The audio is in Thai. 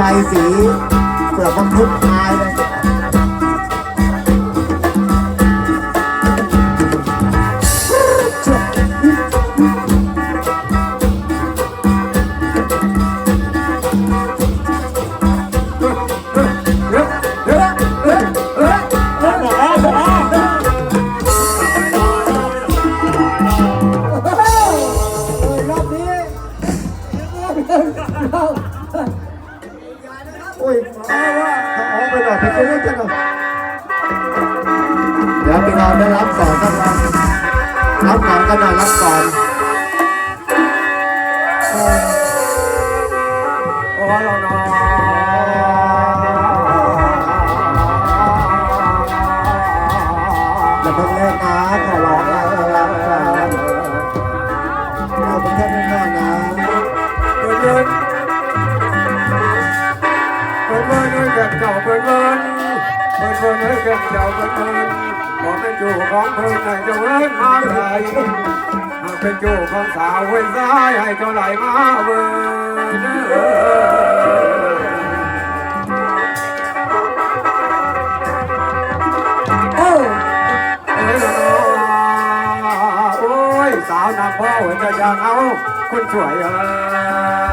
บายสีเปลือกมังคุดอายเลยรอบนี้ โอ้ยเอาว่าเอาไปหน่อยไปเรื่อยกันหน่อยเดี๋ยวพี่น้องได้รับก่อนครับรับก่อนกันหน่อยรับก่อนโอ้เรานออย่าเพิ่งเลิกนะขอร้องนะขอร้องครับเอาเป็นแค่นี้ก่อนนะ เงินให้แก่เจ้าเปิดเงินเปิดเงินให้แก่เจ้าเปิดเงินบอกเป็นจู่ของเพิ่นให้เจ้าเอิ้นมาไหลหากเป็นจู่ของสาวเว้นซ้ายให้เจ้าไหลมาเวินโอ้เอ้ยละน้อโอ้ยสาวนำพ่อหัวใจยังเอาคนสวยเอ้ย